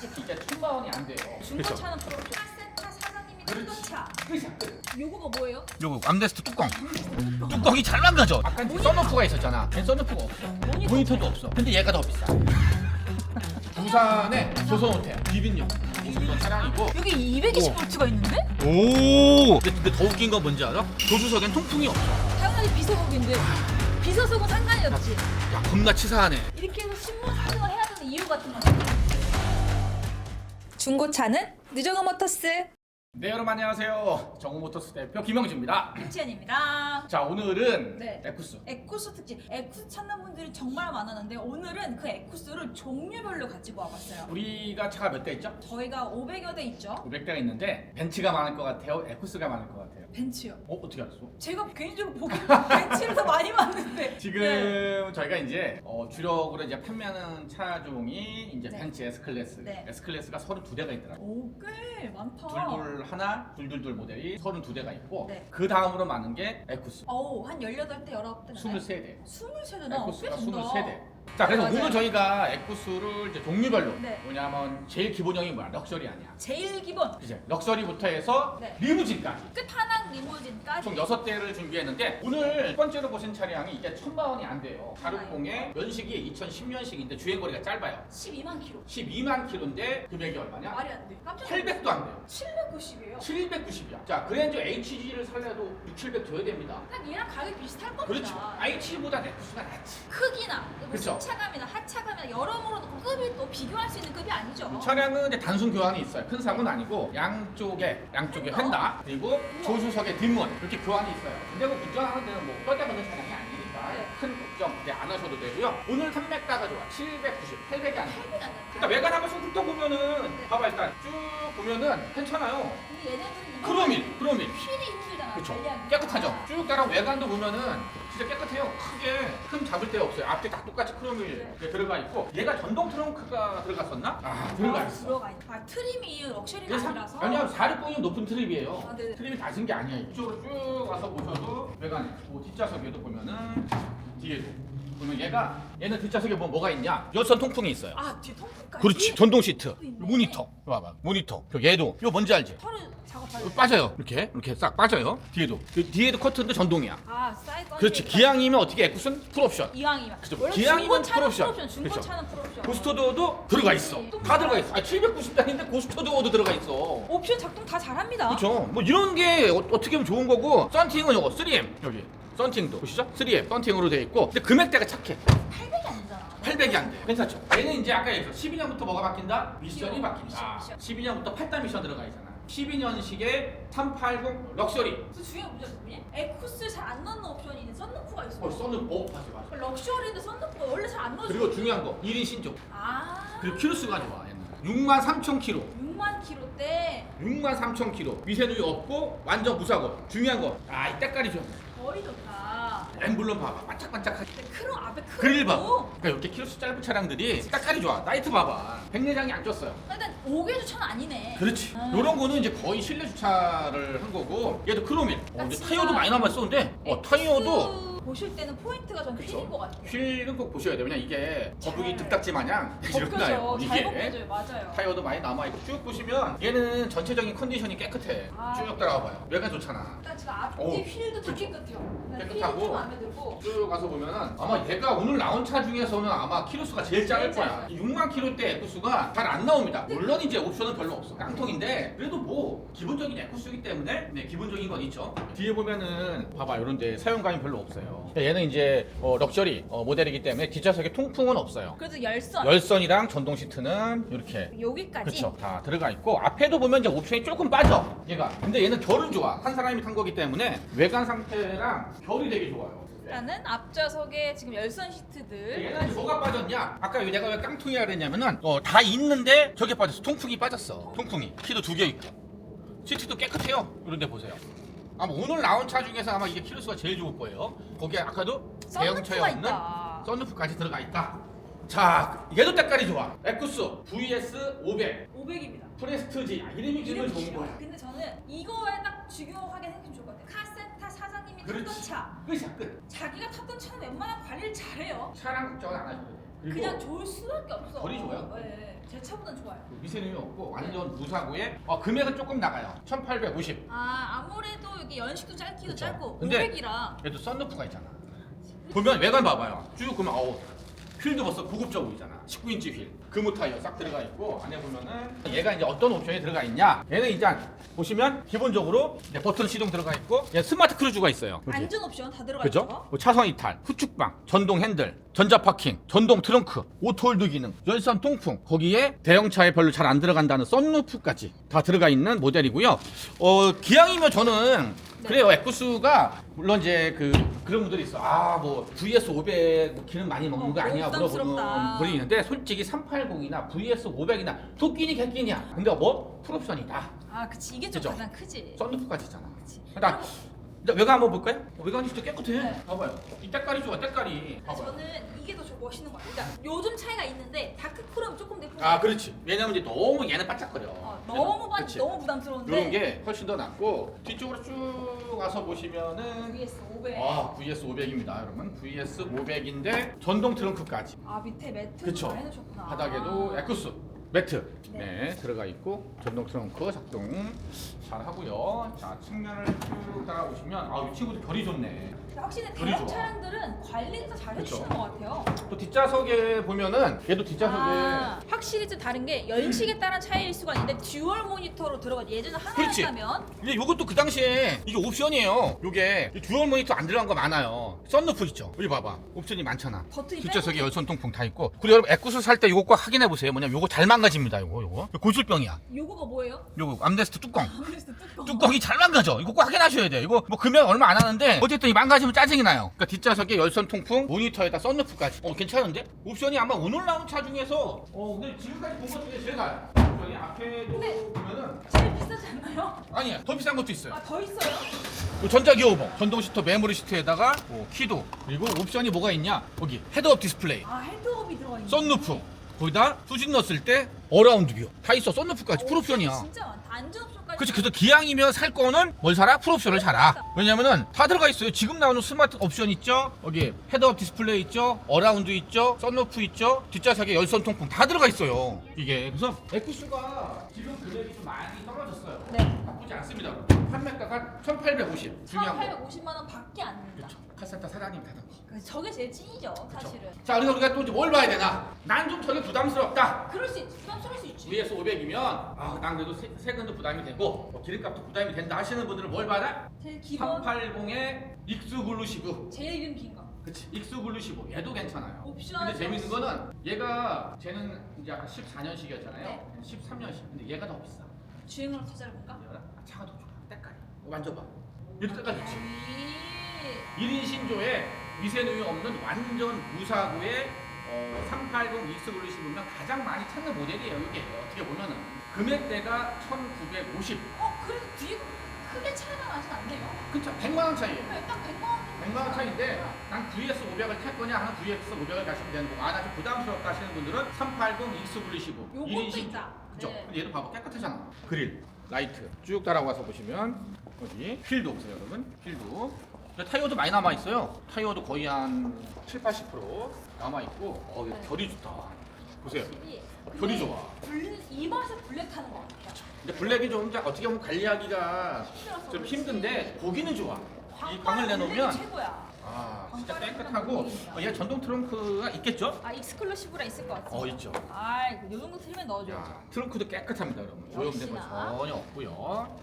특집 진짜 천만 원이 안 돼요. 중고차는 카센터 사장님이 차 끝이야 끝. 요거가 뭐예요? 요거 암레스트 뚜껑 뚜껑이 잘 망가져 아까 이제 썬루프가 있었잖아. 걔 썬루프가 없어. 모니터. 모니터도 없어. 근데 얘가 더 비싸. 부산의 조선호텔 비빈역 이런 차량이고 여기 220볼트가 있는데? 오 근데, 근데 더 웃긴 건 뭔지 알아? 조수석엔 통풍이 없어 당연히 비서석인데 비서석은 상관이 없지 야 겁나 치사하네 이렇게 해서 신문 사진을 해야 되는 이유 같은 거 중고차는 느정어 모터스 네 여러분 안녕하세요. 정우모터스 대표 김영주입니다. 김치현입니다 자 오늘은 네. 에쿠스 에쿠스 특집 에쿠스 찾는 분들이 정말 많았는데 오늘은 그 에쿠스를 종류별로 가지고 와봤어요 우리가 차가 몇 대 있죠? 저희가 500여 대 있죠 500대가 있는데 벤츠가 많을 것 같아요. 에쿠스가 많을 것 같아요. 벤츠요 어 어떻게 알았어? 제가 개인적으로 보기에는 벤츠를 더 많이 봤는데 지금 네. 저희가 이제 어, 주력으로 이제 판매하는 차종이 이제 네. 벤츠 S 클래스. 네. S 클래스가 32대가 있더라고. 요 오, 꽤 많다. 둘둘 하나, 둘둘둘 모델이 32대가 있고 네. 그 다음으로 많은 게 에쿠스. 어우, 한 18대, 19대. 23대. 23대나 에쿠스가 꽤 된다. 23대. 자 그래서 맞아요. 오늘 저희가 에쿠스를 이제 종류별로 네. 뭐냐면 제일 기본형이 뭐야? 럭셔리 아니야. 제일 기본. 이제 럭셔리부터 해서 네. 리무진까지. 끝판왕 리무진까지. 총 6대를 준비했는데 오늘 첫 번째로 보신 차량이 이게 천만 원이 안 돼요. 가르공의 연식이 2010년식인데 주행거리가 짧아요. 12만 킬로. 12만 킬로인데 금액이 얼마냐? 말이 안 돼. 깜짝 800도 안 돼요. 790이에요. 790이야. 자, 그랜저 HG를 살려도 6, 700 줘야 됩니다. 그냥 얘랑 가격 비슷할 겁니다. 그렇죠. HG보다 넥스가 낫지. 크기나 뭐 그쵸. 승차감이나 하차감이나 여러모로 또 급이 또 비교할 수 있는 급이 아니죠. 이 차량은 이제 단순 교환이 있어요. 큰 사고는 아니고 양쪽에 양쪽에 휀다 그리고 조수석에 뒷문 이렇게 교환이 있어요. 근데 뭐 운전하는 데는 뭐 떠대가는 차량이 아니니까 네. 큰 걱정 이제 안 하셔도 되고요. 오늘 300다가 좋아. 790, 800이 아니야. 헬기가 안 돼. 그러니까 외관 한번 쑥 훑어보면은 네. 봐봐 일단 쭉 보면은 괜찮아요. 근데 얘네들은 크로밀, 크로밀. 필이 힘들잖아. 그렇죠. 깨끗하죠. 쭉 따라 외관도 보면은 진짜 깨끗해요. 크게 흠 잡을 데가 없어요. 앞에 딱 똑같이 크로밀 네. 이렇게 들어가 있고 얘가 전동 트렁크가 들어갔었나? 아 들어가 아, 있어. 들어가 있. 아 트림이 럭셔리가 아니라서. 왜냐면 460이 높은 트립이에요. 아, 네네. 트립이 낮은 게 아니에요. 이쪽으로 쭉 와서 보셔도 외관에 뭐 뒷좌석에도 보면은 뒤에도 보면 얘가 얘는 뒷좌석에 뭐 뭐가 있냐? 열선 통풍이 있어요. 아 뒤에 통풍까지. 그렇지 전동 시트 또 있네. 모니터 봐봐 모니터 그 얘도 이거 뭔지 알지? 털을 작업할 이거 때. 빠져요 이렇게 이렇게 싹 빠져요 뒤에도 그 뒤에도 커튼도 전동이야 아 사이드 그렇지 기왕이면 어떻게 에쿠스는 풀옵션 이왕이면. 그죠. 원래 기왕이면 중고차는 풀옵션. 풀옵션. 중고차는 풀옵션. 고스터도어도 들어가 있어 다 들어가 있어 아 790단인데 고스터도어도 들어가 있어 옵션 작동 다 잘합니다. 그렇죠 뭐 이런 게 어, 떻게 보면 좋은 거고 썬팅은 이거 3M 여기 썬팅도 보시죠 3M 썬팅으로 돼 있고 근데 금액대가 착해 800이 아니잖아. 800이 안 돼. 괜찮죠? 얘는 이제 아까 얘기했어. 12년부터 뭐가 바뀐다? 미션이 미션, 바뀐다. 미션, 12년부터 8단 미션 들어가 있잖아. 12년식의 380 럭셔리. 그래서 중요한 문제가 뭐냐? 에쿠스 잘 안 넣는 옵션이 있는 썬루프가 있어. 어, 써는 어, 맞아, 맞아. 럭셔리인데 썬루프가 원래 잘 안 넣어져. 그리고 중요한 거, 1인 신조. 아. 그리고 키로수가 좋아, 얘는. 6만 3천 킬로. 6만 킬로대 6만 3천 킬로. 미세누이 없고 완전 무사고. 중요한 거. 아, 이 때깔이 좋아. 거리 좋다. 엠블럼 봐봐. 반짝반짝하지. 근데 크롬 앞에 크롬. 그릴 봐. 그러니까 이렇게 키로수 짧은 차량들이 때깔이 좋아. 나이트 봐봐. 백내장이 안 꼈어요. 일단 5개 주차는 아니네. 그렇지. 아. 요런 거는 이제 거의 실내 주차를 한 거고 얘도 크로밀. 어, 이제 진짜 타이어도 많이 남았었는데 어, 타이어도 보실 때는 포인트가 전 휠인 것 같아요. 휠은 꼭 보셔야 돼요. 왜냐 이게 거북이 잘 득딱지 마냥 이렇나요. 벗겨져요. 잘 벗겨져요. 맞아요. 타이어도 많이 남아 있고 쭉 보시면 얘는 전체적인 컨디션이 깨끗해. 아. 쭉 따라와봐요. 외관 좋잖아. 일단 지금 앞뒤 오, 휠도 다. 깨끗해요. 휠이 깨끗하고. 좀 마음에 들고. 쭉 가서 보면은 아마 얘가 오늘 나온 차 중에서는 아마 키로수가 제일 작을 거야. 6만 킬로대 에쿠스가 잘 안 나옵니다. 물론 이제 옵션은 별로 없어. 깡통인데 그래도 뭐 기본적인 에쿠스이기 때문에 네 기본적인 건 있죠. 뒤에 보면은 봐봐 이런 데 사용감이 별로 없어요. 얘는 이제 어, 럭셔리 어, 모델이기 때문에 뒷좌석에 통풍은 없어요. 그래도 열선. 열선이랑 전동 시트는 이렇게 여기까지. 그렇죠 다 들어가 있고 앞에도 보면 이제 옵션이 조금 빠져 얘가 근데 얘는 결은 좋아 한 사람이 탄 거기 때문에 외관 상태랑 결이 되게 좋아요. 일단은 앞좌석에 지금 열선 시트들. 얘는 뭐가 빠졌냐? 아까 내가 왜 깡통이라 그랬냐면은 어, 다 있는데 저게 빠졌어. 통풍이 빠졌어. 통풍이. 키도 두 개 있고. 시트도 깨끗해요. 이런데 보세요. 아마 오늘 나온 차 중에서 아마 이게 키로수가 제일 좋을 거예요. 거기에 아까도 대형차에 썬루프가 없는 있다. 썬루프까지 들어가 있다. 자, 얘도 때깔이 좋아. 에쿠스 VS 500 500입니다. 프레스티지 아, 이름이 기분 좋은 거야. 근데 저는 이거에 딱 중요하게 생각하면 좋을 것 같아요. 카센터 사장님이 탔던 그렇지. 차. 끝이야 끝. 자기가 탔던 차는 웬만한 관리를 잘해요. 차량 걱정은 안 하셔도 돼. 그냥 좋을 수밖에 없어. 거리 좋아요? 네, 네. 제 차보단 좋아요. 미세누이 없고 완전 무사고에 어, 금액은 조금 나가요. 1,850. 아 아무래도 이게 연식도 짧기도. 짧고 근데 500이라 얘도 썬루프가 있잖아. 보면 외관 봐봐요. 쭉 보면 어우 휠도 벌써 고급져 보이잖아. 19인치 휠. 금호 타이어 싹 들어가 있고 안에 보면은 얘가 이제 어떤 옵션이 들어가 있냐? 얘는 이제 보시면 기본적으로 이제 버튼 시동 들어가 있고 얘 스마트 크루즈가 있어요. 안전 옵션 다 들어가 그죠? 있죠. 뭐 차선 이탈, 후축방, 전동 핸들, 전자 파킹, 전동 트렁크, 오토홀드 기능, 열선 통풍, 거기에 대형차에 별로 잘 안 들어간다는 썬루프까지 다 들어가 있는 모델이고요. 어, 기왕이면 저는 네. 그래요. 에쿠스가 물론 이제 그 그런 분들이 있어. 아, 뭐 VS 500 기름 많이 먹는 거 어, 아니야? 부담스럽다. 물어보는 분이 있는데 솔직히 380이나 VS 500이나 토끼니 개끼냐? 근데 뭐 풀옵션이다. 아 그치 이게 좀 그죠? 가장 크지. 썬루프까지 있잖아. 그치. 일단 이제 외관 한번 볼까요? 어, 외관이 진짜 깨끗해. 네. 봐봐요. 이 때깔이 좋아, 때깔이. 아, 봐봐요. 저는 이게 더 저- 멋있는 것 같아요. 그러니까 요즘 차이가 있는데 것 아. 그렇지. 왜냐면 이제 너무 얘는 반짝거려. 어, 너무 반 그치? 너무 부담스러운데. 이런 게 훨씬 더 낫고 뒤쪽으로 쭉 와서 보시면은 VS 500. 아, VS 500입니다, 여러분. VS 500인데 전동 트렁크까지. 아 밑에 매트 그쵸. 잘 해놓으셨구나. 바닥에도 에쿠스 매트 네. 네. 들어가 있고 전동 트렁크 작동 잘 하고요. 자 측면을 쭉 따라오시면 아이 친구도 결이 좋네. 근데 확실히 대형 좋아. 차량들은 관리를 잘 그쵸. 해주시는 것 같아요. 또 뒷좌석에 보면은 얘도 뒷좌석에 아, 확실히 좀 다른 게 연식에 따른 차이일 수가 있는데 듀얼 모니터로 들어가 예전에 그렇지. 하나였다면 근데 이것도 그 당시에 이게 옵션이에요. 이게 듀얼 모니터 안 들어간 거 많아요. 썬루프 있죠. 여기 봐봐. 옵션이 많잖아. 버튼이 뒷좌석에 열선 통풍 다 있고. 그리고 여러분 에쿠스 살때꼭 확인해 보세요. 뭐냐면 이거 잘 망가집니다. 이거 이거 고질병이야. 요거가 뭐예요? 요거 암레스트 뚜껑. 아무래도 뚜껑. 뚜껑이 잘 망가져. 이거 꼭 확인하셔야 돼. 이거 뭐 금액 얼마 안 하는데 어쨌든 이 망가 지면 짜증이 나요. 그러니까 뒷좌석에 열선 통풍, 모니터에다 썬루프까지. 어 괜찮은데? 옵션이 아마 오늘 나온 차 중에서 어 근데 지금까지 본 것 중에 제일 나아요. 옵션이 앞에도 근데- 보면은 제일 비싸지 않나요? 아니야 더 비싼 것도 있어요. 아 더 있어요? 요 전자기어봉, 전동 시트, 메모리 시트에다가 뭐 키도 그리고 옵션이 뭐가 있냐? 여기 헤드업 디스플레이, 아 헤드업이 들어가 있는. 썬루프, 거기다 수직 넣었을 때 어라운드 뷰 다 있어. 썬루프까지 풀옵션이야. 진짜 많다. 안전 옵션까지. 그렇지. 그래서 기왕이면 살 거는 뭘 사라? 풀옵션을 사라. 왜냐면은 다 들어가 있어요. 지금 나오는 스마트 옵션 있죠? 여기 헤드업 디스플레이 있죠? 어라운드 있죠? 썬루프 있죠? 뒷좌석에 열선 통풍 다 들어가 있어요. 이게 그래서 에쿠스가 지금 금액이 좀 많이 떨어졌어요. 네. 나쁘지 않습니다. 판매가가 1,850. 중요한 거. 1,850만 원 밖에 안 낸다. 그렇죠. 카센터 사장님 다 넣고. 저게 제일 찐이죠, 사실은. 자, 그래서 우리가 또 이제 뭘 봐야 되나? 난 좀 저게 부담스럽다. 그럴 수 있지. 부담스러울 수 있지. VS 500이면 아, 난 그래도 세, 세금도 부담이 되고 뭐 기름값도 부담이 된다 하시는 분들은 뭘 받아? 제일 기본 380의 익스글루시브. 제일 이름 긴 거. 그치. 익스글루시브. 얘도 괜찮아요. 옵션. 근데 재밌는 거는 얘가 쟤는 이제 아까 14년식이었잖아요. 네. 13년식. 근데 얘가 더 비싸. 주행으로 더 짧은가? 얘가 차가 더 좋아. 때깔이. 이거 만져봐. 얘도 때깔 좋지. 이 1인 신조에 미세누이 없는 완전 무사고의 어, 380 익스글루시브면 가장 많이 찾는 모델이에요. 이게 어떻게 보면은 금액대가 1,950. 어, 그래도 뒤에 크게 차이가 나진 않네요. 그쵸? 100만 원 차이에요. 네, 딱 100만 원. 100만 원 차이인데 난 VS 500을 탈 거냐 하는 VS 500을 가시면 되는 거고 아 나 좀 부담스럽다 하시는 분들은 380 익스글루시브 요것도 있다. 그쵸? 네. 근데 얘도 봐봐 깨끗하잖아 그릴 라이트 쭉 따라와서 보시면 여기 휠도 보세요 여러분 휠도 근데 타이어도 많이 남아 있어요 타이어도 거의 한 7, 80% 남아 있고 어 이거 네. 결이 좋다 보세요 확실히 결이 좋아 블- 이 맛에 블랙 타는 것 같아요. 근데 블랙이 좀 이제 어떻게 보면 관리하기가 힘들어서 좀 그렇지. 힘든데 보기는 좋아 이 블랙이 내놓으면 최고야. 아 진짜 깨끗하고. 어, 얘 전동 트렁크가 있겠죠? 아 익스클루시브라 있을 것 같아. 어 있죠. 아, 요 정도 틀면 넣어줘. 야, 트렁크도 깨끗합니다, 여러분. 오염된 거 역시나. 전혀 없고요.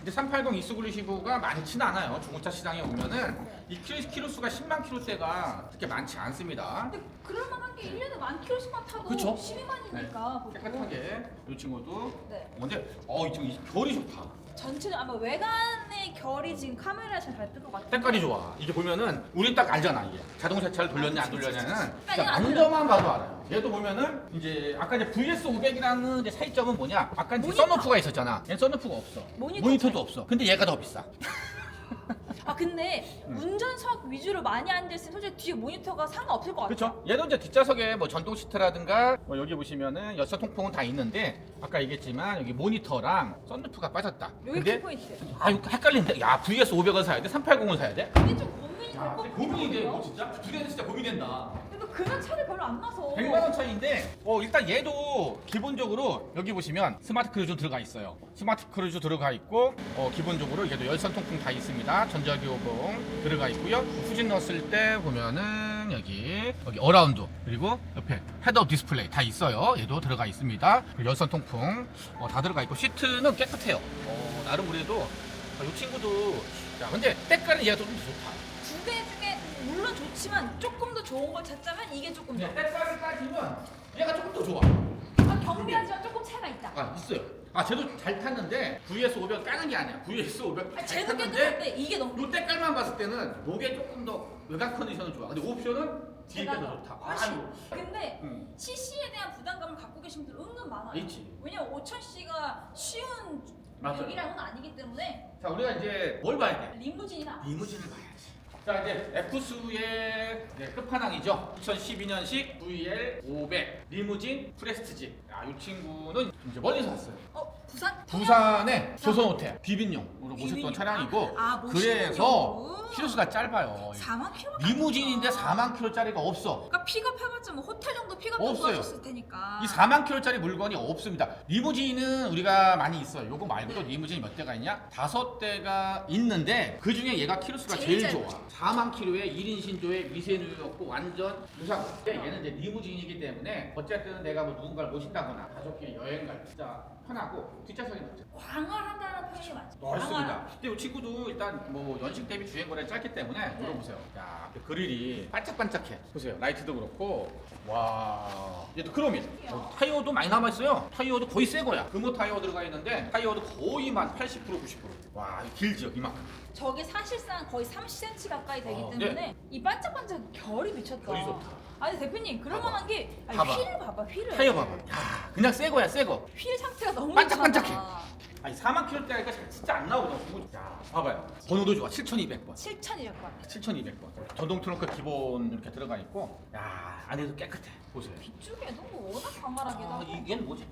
근데 380 익스글루시브가 많지는 않아요. 중고차 시장에 오면은 네. 이 킬로, 킬로수가 10만 킬로대가 그렇게 많지 않습니다. 근데 그럴 만한 게 1년에 만 킬로씩만 타도 그쵸? 12만이니까 보통. 깨끗하게 이 친구도. 네. 어, 근데 어, 이 친구 이 결이 좋다. 전체 아마 외관 의 결이 지금 카메라에 잘 밟힐 것 같아. 색깔이 좋아. 이게 보면은 우리 딱 알잖아 이게 자동 세차를 돌렸냐 안 아, 돌렸냐는 그치. 그러니까 안 만져만 봐도 알아요. 얘도 보면은 이제 아까 이제 VS 500이라는 이제 차이점은 뭐냐? 아까 이제 모니터. 썬루프가 있었잖아. 얘 썬루프가 없어. 모니터 모니터도. 없어. 근데 얘가 더 비싸. 아 근데 음. 운전석 위주로 많이 앉아있으면 솔직히 뒤에 모니터가 상관없을 것 같아. 그렇죠. 얘도 이제 뒷좌석에 뭐 전동 시트라든가 뭐 여기 보시면은 열선 통풍은 다 있는데 아까 얘기했지만 여기 모니터랑 썬루프가 빠졌다. 여기 근데 키포인트. 아 이거 헷갈리는데 야 VS 500을 사야 돼? 380을 사야 돼? 이게 좀 고민이 될야것 근데 고민이 돼. 같아요. 뭐 진짜 두 개는 진짜 고민된다. 그냥 차이 별로 안 나서. 100만 원 차이인데 어 일단 얘도 기본적으로 여기 보시면 스마트 크루즈 들어가 있어요. 스마트 크루즈 들어가 있고 어 기본적으로 얘도 열선 통풍 다 있습니다. 전자기호봉 들어가 있고요. 후진 넣었을 때 보면은 여기 여기 어라운드 그리고 옆에 헤드업 디스플레이 다 있어요. 얘도 들어가 있습니다. 그리고 열선 통풍 어, 다 들어가 있고 시트는 깨끗해요. 어 나름 그래도 어, 이 친구도 야 근데 때깔은 얘가 좀더 좋다. 두개 중에 물론 좋지만 조금 더 좋은 걸 찾자면 이게 조금 더. 근데 때깔을 따지면 얘가 조금 더 좋아. 아, 경비하지만 조금 차이가 있다. 아 있어요. 아 쟤도 잘 탔는데 VS 500 까는 게 아니야. VS 500 아, 잘 쟤도 탔는데 깨끗한데 이게 너무. 요 때깔만 봤을 때는 목에 조금 더 외곽 컨디션은 좋아. 근데 옵션은 뒤에 게 더 좋다. 훨씬. 아이고. 근데 응. CC에 대한 부담감을 갖고 계신 분들 은근 많아요. 있지. 왜냐면 5000C가 쉬운 맞아요. 벽이랑은 아니기 때문에 자 우리가 이제 뭘 봐야 돼? 리무진이나 리무진을 봐야지. 자 이제 에쿠스의 네, 끝판왕이죠. 2012년식 VL 500 리무진 프레스티지. 야, 이 친구는 이제 멀리서 왔어요. 어 부산? 부산의 조선호텔 비빈용으로 모셨던 비빈용. 차량이고 아, 그래서? 키로수가 짧아요. 4만 킬로. 리무진인데 4만 킬로짜리가 없어. 그러니까 픽업해봤자 뭐 호텔 정도 픽업 정도 없어요. 하셨을 테니까. 이 4만 킬로짜리 물건이 없습니다. 리무진은 우리가 많이 있어요. 요거 말고도 리무진이 몇 대가 있냐? 다섯 대가 있는데 그 중에 얘가 키로수가 제일 제일, 짧아. 좋아. 4만 킬로에 1인 신조에 미세누유였고 완전 무상. 얘는 이제 리무진이기 때문에 어쨌든 내가 뭐 누군가를 모신다 거나 가족끼리 여행 갈 때 진짜 편하고 뒷좌석이 맞죠. 광활한다는 표현이 맞죠. 넓습니다. 근데 이 친구도 일단 뭐 연식 대비 주행 거리가 짧기 때문에 물어보세요. 야, 그 그릴이 반짝반짝해. 보세요. 라이트도 그렇고. 와. 얘도 크롬이. 어, 타이어도 많이 남아 있어요. 타이어도 거의 새 거야. 금호 타이어 들어가 있는데 타이어도 거의 만 80% 90%. 와, 길죠 이만큼. 저게 사실상 거의 30cm 가까이 되기 어, 때문에 이 반짝반짝 결이 미쳤다. 결이 좋다. 아니 대표님 그럴 봐봐. 만한 게 아니, 봐봐. 휠을 봐봐 휠을. 타이어 봐봐. 야, 그냥 새 거야 새 거. 휠 상태가 너무 반짝반짝해. 아니 4만 킬로짜리가 진짜 안 나오거든. 야, 봐봐요. 번호도 좋아. 7,200번. 7,200번. 7,200번. 전동 트렁크 기본 이렇게 들어가 있고, 야 안에도 깨끗해. 보세요. 뒤쪽에도 뭐 워낙 광활하게도 아, 하고 이게 뭐지?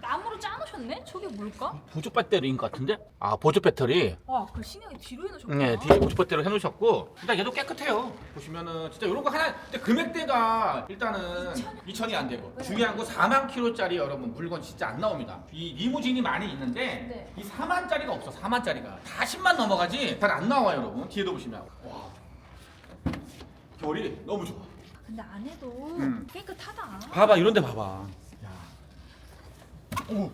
나무로 짜놓으셨네? 저게 뭘까? 보조 배터리인 것 같은데? 아 보조 배터리. 와, 그 신기하게 뒤로 해놓으셨구나. 네, 뒤에 보조 배터리 해놓으셨고, 일단 얘도 깨끗해요. 보시면은 진짜 이런 거 하나. 근데 금액대가 일단은 2천이 안 되고 네. 중요한 거 4만 킬로짜리 여러분 물건 진짜 안 나옵니다. 이 리무진이 많이 있는데 네. 이 4만짜리가 없어. 4만짜리가 다 10만 넘어가지 잘 안 나와요, 여러분. 뒤에도 보시면 와 결이 너무 좋아. 근데 안에도 음. 깨끗하다. 봐봐 이런 데 봐봐 야. 오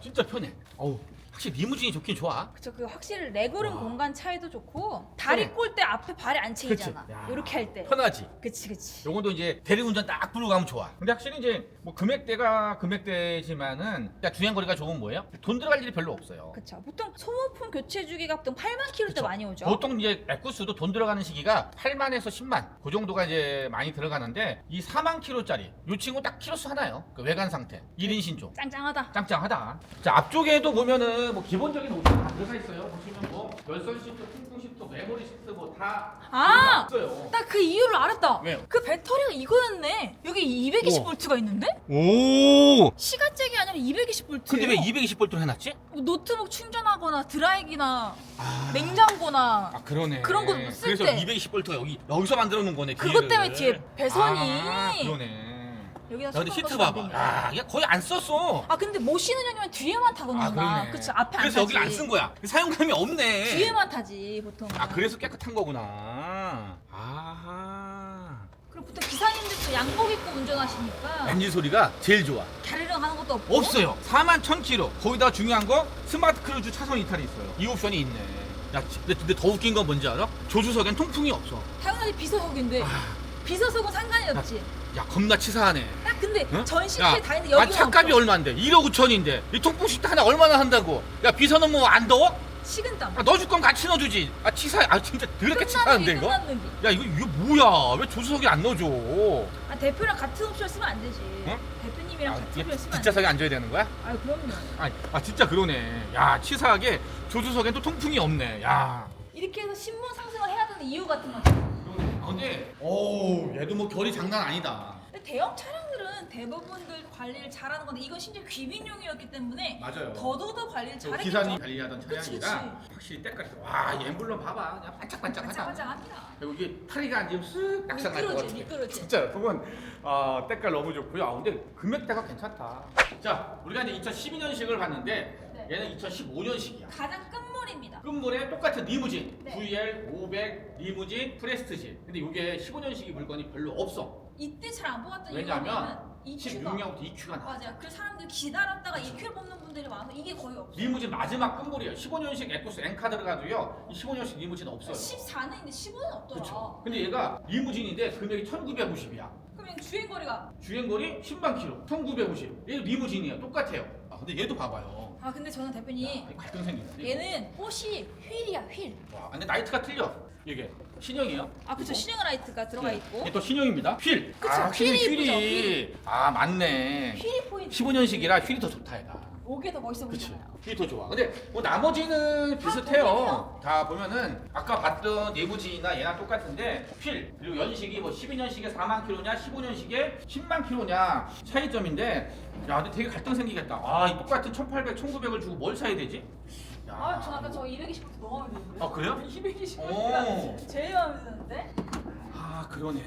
진짜 편해 어우 확실히 리무진이 좋긴 좋아 그쵸, 그 확실히 레그룸 와. 공간 차이도 좋고 다리 그래. 꼴 때 앞에 발이 안 채이잖아. 야. 이렇게 할 때. 편하지 그치, 그치. 요것도 이제 대리운전 딱 부르고 가면 좋아 근데 확실히 이제 뭐 금액대가 금액대지만은 진짜 주행 거리가 좋은 뭐예요? 돈 들어갈 일이 별로 없어요 그쵸. 보통 소모품 교체 주기가 보통 8만 킬로 때 그쵸. 많이 오죠. 보통 이제 에쿠스도 돈 들어가는 시기가 8만에서 10만 그 정도가 이제 많이 들어가는데 이 4만 킬로짜리 이 친구 딱 키로수 하나요 그 외관 상태 1인 신조 짱짱하다. 짱짱하다. 자 앞쪽에도 보면은 뭐 기본적인 옵션 다 들어가 있어요. 보시면 뭐 열선 시트, 통풍 시트, 메모리 시트 뭐다 아! 있어요. 나 그 이유를 알았다. 왜요? 그 배터리가 이거였네. 여기 220V가 있는데? 오. 시간잭이 아니라 220V. 근데 왜 220볼트로 해놨지? 노트북 충전하거나 드라이기나 아, 냉장고나 아 그러네. 그런 거쓸 그래서 때. 220볼트가 여기 여기서 만들어 놓은 거네. 그것. 때문에 뒤에 배선이 아, 그러네. 여기다 야, 근데 시트 봐봐. 만든 야, 이게 거의 안 썼어. 아 근데 모시는 형님은 뒤에만 타던구나. 아 그러네. 그치 앞에 안 그래서 타지. 여기 안 쓴 거야. 사용감이 없네. 뒤에만 타지 보통. 아 그래서 깨끗한 거구나. 아하. 그리고 보통 기사님들도 양복 입고 운전하시니까 엔진 소리가 제일 좋아. 가르릉 하는 것도 없고. 없어요. 4만 1000km. 거기다 중요한 거 스마트 크루즈 차선 이탈이 있어요. 이 옵션이 있네. 야, 근데, 근데 더 웃긴 건 뭔지 알아? 조수석엔 통풍이 없어. 당연히 비서석인데 아, 비서석은 상관이 없지. 야, 겁나 치사하네. 딱 근데 응? 전 야, 시트에 다 있는데 아, 여기만 차값이. 얼마인데? 1억 5천인데. 이 통풍 시트 하나 얼마나 한다고? 야, 비서는 뭐 안 더워? 식은땀. 아, 넣어줄 건 같이 넣어주지. 아, 치사, 아, 진짜 더럽게 치사한데, 이거? 야, 이거, 이거 뭐야? 왜 조수석에 안 넣어줘? 아 대표랑 같은 옵션 쓰면 안 되지. 응? 대표님이랑 아, 같은 이게 옵션 쓰면. 뒷좌석에 앉아야 되는 거야? 아 그럼요. 아, 아, 진짜 그러네. 야, 치사하게 조수석엔 또 통풍이 없네. 야. 이렇게 해서 신분 상승을 해야 되는 이유 같은. 아, 근데 오 얘도 뭐 결이 장난 아니다. 근데 대형 차량들은 대부분들 관리를 잘하는 건데 이건 심지어 귀빈용이었기 때문에 맞아요. 더더더 관리를 저 잘했겠죠. 기사님 관리하던 그치, 차량이라 확실히 때깔이 와, 이 엠블럼 봐봐. 그냥 반짝반짝하잖아. 반짝반짝합니다. 그리고 이게 타리가 앉으면 쓱 낙상 날것 미끄러지, 같아. 미끄러지. 진짜 그건 아, 때깔 너무 좋고요. 아, 근데 금액대가 괜찮다. 자, 우리가 이제 2012년식을 봤는데 네. 얘는 2015년식이야. 가장 끝 물입니다. 끝물에 똑같은 리무진, 네. VL 500 리무진 프레스티지. 근데 이게 15년식이 물건이 별로 없어. 이때 잘 안 뽑았던 왜냐면 이유는 EQ가 16년부터 EQ가 나와. 맞아요. 그 사람들 기다렸다가 EQ를 뽑는 분들이 많아서 이게 거의 없어요. 리무진 마지막 끝물이에요. 15년식 에쿠스 N카 들어가도요. 이 15년식 리무진 없어요. 14년인데 15는 없더라. 그렇죠. 근데 얘가 리무진인데 금액이 1,950이야. 그러면 주행 거리가 주행거리 10만 킬로, 1,950. 얘 리무진이에요. 똑같아요. 아 근데 얘도 봐봐요. 아 근데 저는 대표님 야, 갈등 생기네. 얘는 꽃이 휠이야 휠. 와, 근데 나이트가 틀려. 이게 신형이에요. 아 그쵸 신형 라이트가 들어가 네. 있고 이게 또 신형입니다. 휠. 그쵸, 아, 확실히 휠이 휠이. 아 맞네. 휠이 포인트. 15년식이라 휠이 더 좋다 얘가. 목에 더 멋있어 그치. 보이잖아요. 휠이 더 좋아. 근데 뭐 나머지는 비슷해요. 다 보면은 아까 봤던 내부지나 얘랑 똑같은데 휠 그리고 연식이 뭐 12년식에 4만 킬로냐 15년식에 10만 킬로냐 차이점인데 야 근데 되게 갈등 생기겠다. 아이 똑같은 1,800, 1,900을 주고 뭘 사야 되지? 야. 아, 전 아까 저 220부터 너무 마음에 드는데. 아, 그래요? 220부터가 제일 마음에 드는데. 아 그러네.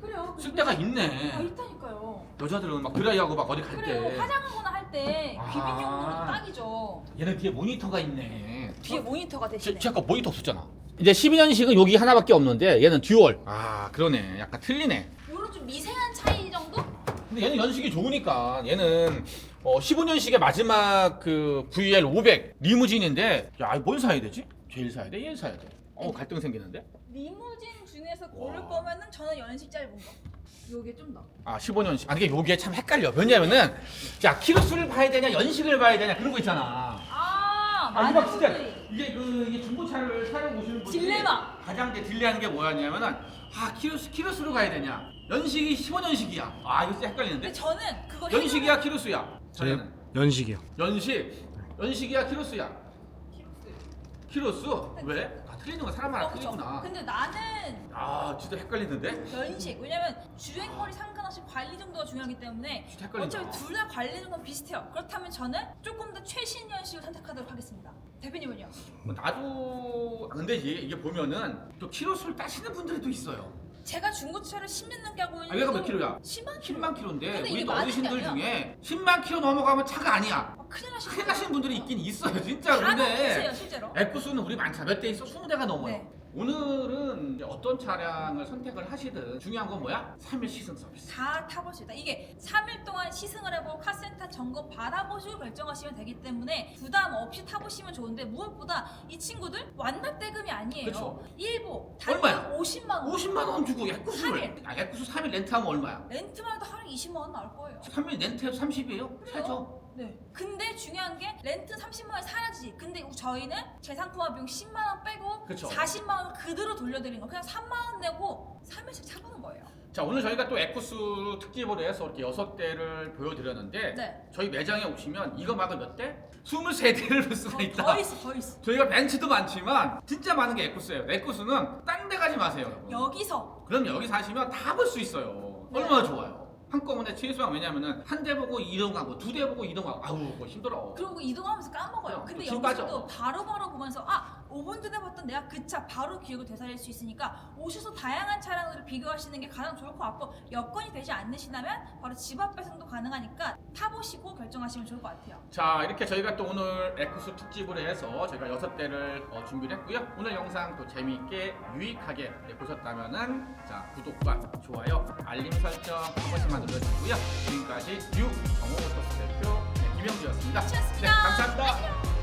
그래요. 쓸 데가 아 있네. 있다니까요. 여자들은 막 드라이하고 막 어디 갈 그래요. 때. 화장하거나 할 때 아. 귀빈용으로 딱이죠. 얘는 뒤에 모니터가 있네. 뒤에 모니터가 대신에. 제 아까 모니터 없었잖아. 이제 12년식은 여기 하나밖에 없는데 얘는 듀얼. 아 그러네. 약간 틀리네. 이런 좀 미세한 차이 정도? 근데 얘는 연식이 좋으니까 얘는 어, 15년식의 마지막 그 VL 500 리무진인데 야뭘 사야 되지? 제일 사야 돼? 얘를 사야 돼? 어 갈등 생기는데? 리무진 중에서 고를 와. 거면은 저는 연식 짧은 거. 요게 좀 더. 아 15년식. 아 이게 요게 참 헷갈려. 왜냐면은 자 키로수를 봐야 되냐 연식을 봐야 되냐 그런 거 있잖아. 아, 아 이거 진짜. 이게 그 이게 중고차를 사러 오시는 분들이 딜레마. 가장 이제 딜레하는 게 뭐였냐면은 아 키로수 키로수로 가야 되냐 연식이 15년식이야. 아 이거 진짜 헷갈리는데? 근데 저는 그거 연식이야 키로수야. 저는 연식이요. 연식 연식이야 키로수야. 키로수 왜? 다 틀리는 거 사람마다 어, 그쵸. 틀리구나. 근데 나는 아 진짜 헷갈리는데? 연식 왜냐면 주행거리 상관없이 관리 정도가 중요하기 때문에 진짜 헷갈린다. 어차피 둘 다 관리 정도는 비슷해요. 그렇다면 저는 조금 더 최신 연식을 선택하도록 하겠습니다. 대표님은요? 뭐 나도 아, 근데 이게, 이게 보면은 또 키로수를 따시는 분들이 또 있어요. 제가 중고차를 10년 넘게 하고 있는 아 얘가 몇 킬로야? 10만 킬로. 10만 킬로인데 근데 우리 이게 또 많은 게 어르신들 아니야. 중에 10만 킬로 넘어가면 차가 아니야. 아, 큰일 나시는 큰일 나시는 분들이 있긴 있어요 진짜 다 근데 넘기세요 실제로. 에쿠스는 우리 많잖아 몇 대 있어? 20대가 넘어요 네. 오늘은 이제 어떤 차량을 선택을 하시든 중요한 건 뭐야? 3일 시승 서비스 다 타볼 수 있다. 이게 3일 동안 시승을 해보고 카센터 점검 받아보시고 결정하시면 되기 때문에 부담 없이 타보시면 좋은데 무엇보다 이 친구들 완납 대금이 아니에요. 그쵸. 일부 얼마야? 단돈 50만 원. 50만 원 주고 에쿠스를 아 에쿠스 3일 렌트하면 얼마야? 렌트만 해도 20만 원 나올 거예요. 3일 렌트해서 30이에요? 그래요? 사죠 네. 근데 중요한 게 렌트 30만 원이 사라지지. 근데 저희는 재상품화 비용 10만 원 빼고 그쵸. 40만 원 그대로 돌려드린 거. 그냥 3만 원 내고 3일씩 차보는 거예요. 자 오늘 저희가 또 에쿠스 특집으로 해서 이렇게 6대를 보여드렸는데 네. 저희 매장에 오시면 이거 말고 몇 대? 23대를 볼 수가 더, 있다 더 있어, 더 있어. 저희가 벤츠도 많지만 진짜 많은 게 에쿠스예요 에쿠스는 딴 데 가지 마세요 여러분 여기서 그럼 여기 사시면 다 볼 수 있어요. 네. 얼마나 좋아요. 한꺼번에 최소한 왜냐면은 한 대 보고 이동하고 두 대 보고 이동하고 아우 그거 힘들어. 그리고 이동하면서 까먹어요. 야, 근데 빠져. 여기서도 바로바로 보면서 아 5분 전에 봤던 내가 그 차 바로 기억을 되살릴 수 있으니까 오셔서 다양한 차량들을 비교하시는 게 가장 좋을 것 같고 여건이 되지 않으시다면 바로 집 앞 배송도 가능하니까 타보시고 결정하시면 좋을 것 같아요. 자 이렇게 저희가 또 오늘 에쿠스 특집으로 해서 저희가 여섯 대를 어, 준비를 했고요. 오늘 영상 또 재미있게 유익하게 네, 보셨다면은 자 구독과 좋아요, 알림 설정 한 번씩만 눌러주시고요. 지금까지 뉴 정호모터스 대표 네, 김영주였습니다. 네 감사합니다. 안녕.